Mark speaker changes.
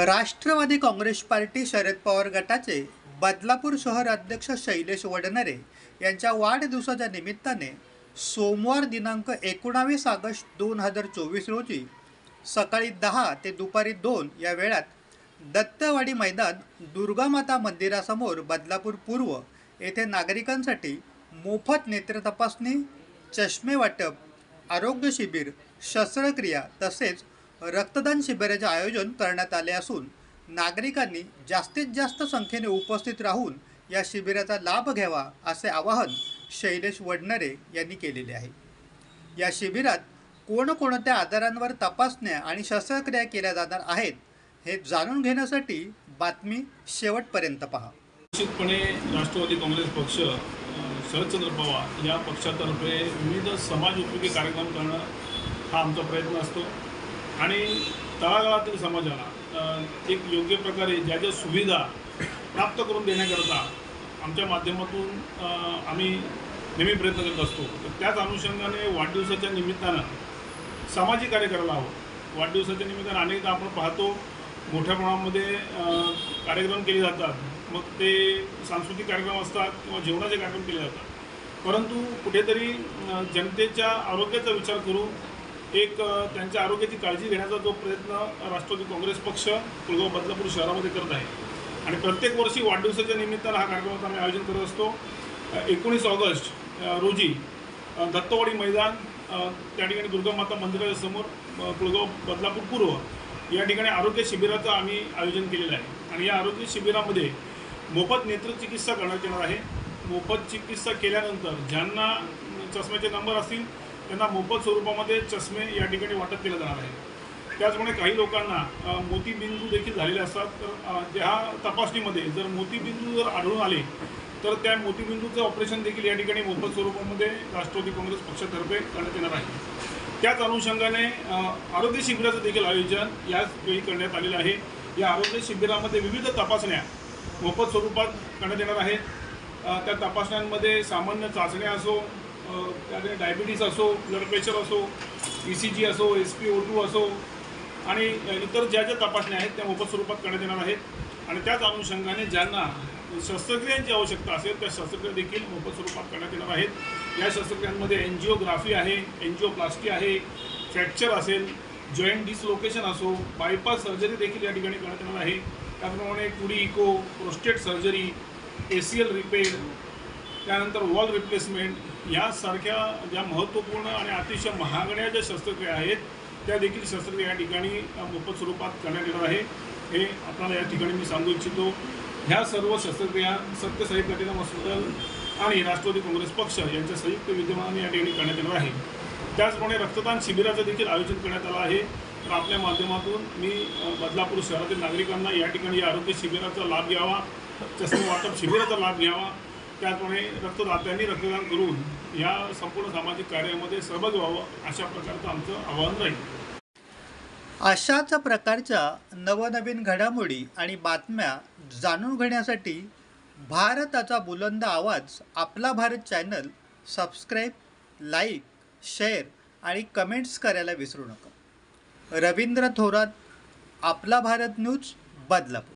Speaker 1: Rashtrawadi Congress party Sharad Pawar गटाचे बदलापूर शहर अध्यक्ष शैलेश वडनरे यांच्या वाढदिवसाच्या निमित्ताने सोमवार दिनांक एकोणावीस ऑगस्ट दोन हजार चोवीस रोजी सकाळी दहा ते दुपारी दोन या वेळात दत्तवाडी मैदान दुर्गामाता मंदिरासमोर बदलापूर पूर्व येथे नागरिकांसाठी मोफत नेत्र तपासणी चष्मे वाटप आरोग्य शिबिर शस्त्रक्रिया तसेच रक्तदान शिबिराचे आयोजन करण्यात आले असून नागरिकांनी जास्तीत जास्त संख्येने उपस्थित राहून या शिबिराचा लाभ घ्यावा असे आवाहन शैलेश वडनरे यांनी केलेले आहे. या शिबिरात कोणकोणत्या आजारांवर तपासण्या आणि शस्त्रक्रिया केल्या जाणार आहेत हे जाणून घेण्यासाठी बातमी शेवटपर्यंत पहा.
Speaker 2: निश्चितपणे राष्ट्रवादी काँग्रेस पक्ष शरदचंद्र पवार या पक्षातर्फे विविध समाज उपयोगी कार्यक्रम करणं हा आमचा प्रयत्न असतो. आणि तळागाळातील समाजाला एक योग्य प्रकारे ज्या ज्या सुविधा प्राप्त करून देण्याकरता आमच्या माध्यमातून आम्ही नेहमी प्रयत्न करत असतो. तर त्याच अनुषंगाने वाढदिवसाच्या निमित्तानं सामाजिक कार्य करायला हवं वाढदिवसाच्या निमित्तानं अनेकदा आपण पाहतो मोठ्या प्रमाणामध्ये कार्यक्रम केले जातात. मग ते सांस्कृतिक कार्यक्रम असतात किंवा जेवणाचे कार्यक्रम केले जातात. परंतु कुठेतरी जनतेच्या आरोग्याचा विचार करून एक त्यांच्या आरोग्याची काळजी घेण्याचा जो प्रयत्न राष्ट्रवादी काँग्रेस पक्ष कुलगाव बदलापूर शहरामध्ये करत आहे. आणि प्रत्येक वर्षी वाढदिवसाच्या निमित्तानं हा कार्यक्रमाचं आम्ही आयोजन करत असतो. एकोणीस ऑगस्ट रोजी दत्तवाडी मैदान त्या ठिकाणी दुर्गामाता मंदिराच्या समोर पुळगाव बदलापूर पूर्व या ठिकाणी आरोग्य शिबिराचं आम्ही आयोजन केलेलं आहे. आणि या आरोग्य शिबिरामध्ये मोफत नेत्रचिकित्सा करण्यात येणार आहे. मोफत चिकित्सा केल्यानंतर ज्यांना चष्म्याचे नंबर असतील त्यांना मोफत स्वरूपामध्ये चष्मे या ठिकाणी वाटप केलं जाणार आहे. त्याचप्रमाणे काही लोकांना मोतीबिंदू देखील झालेले असतात. तर त्या तपासणीमध्ये जर मोतीबिंदू जर आढळून आले तर त्या मोतीबिंदूचं ऑपरेशन देखील या ठिकाणी मोफत स्वरूपामध्ये राष्ट्रवादी काँग्रेस पक्षातर्फे करण्यात येणार आहे. त्याच अनुषंगाने आरोग्य शिबिराचं देखील आयोजन याच वेळी करण्यात आलेलं आहे. या आरोग्य शिबिरामध्ये विविध तपासण्या मोफत स्वरूपात करण्यात येणार आहेत. त्या तपासण्यांमध्ये सामान्य चाचण्या असो त्याने डायबिटीस असो ब्लड प्रेशर असो ई सी जी असो एस पी ओ टू असो आणि इतर ज्या ज्या तपासण्या आहेत त्या मोफत स्वरूपात करण्यात येणार आहेत. आणि त्याच अनुषंगाने ज्यांना शस्त्रक्रियांची आवश्यकता असेल त्या शस्त्रक्रिया देखील मोफत स्वरूपात करण्यात येणार आहेत. या शस्त्रक्रियांमध्ये एनजिओग्राफी आहे एनजिओप्लास्टी आहे फ्रॅक्चर असेल जॉईंट डिसलोकेशन असो बायपास सर्जरी देखील या ठिकाणी करण्यात येणार आहे. त्याप्रमाणे कुडी echo prostate surgery A C L repair त्यानंतर वॉल रिप्लेसमेंट यासारख्या ज्या महत्त्वपूर्ण आणि अतिशय महागड्या ज्या शस्त्रक्रिया आहेत त्या देखील शस्त्रक्रिया या ठिकाणी मोफत स्वरूपात करण्यात येणार आहे. हे आपल्याला या ठिकाणी मी सांगू इच्छितो. ह्या सर्व शस्त्रक्रिया सत्यसाई प्लॅटिनम हॉस्पिटल आणि राष्ट्रवादी काँग्रेस पक्ष यांच्या संयुक्त विद्यमानाने या ठिकाणी करण्यात येणार आहे. त्याचप्रमाणे रक्तदान शिबिराचं देखील आयोजन करण्यात आलं आहे. तर आपल्या माध्यमातून मी बदलापूर शहरातील नागरिकांना या ठिकाणी या आरोग्य शिबिराचा लाभ घ्यावा चष्मा वाटप शिबिराचा लाभ घ्यावा त्याचप्रमाणे रक्तदात्यांनी रक्तदान करून या संपूर्ण सामाजिक कार्यामध्ये सहभाग व्हावं अशा प्रकारचं आमचं आवाहन राहील.
Speaker 1: अशाच प्रकारच्या नवनवीन घडामोडी आणि बातम्या जाणून घेण्यासाठी भारताचा बुलंद आवाज आपला Bharat channel subscribe like share आणि कमेंट्स करायला विसरू नका. रवींद्र थोरात आपला भारत न्यूज बदलापूर.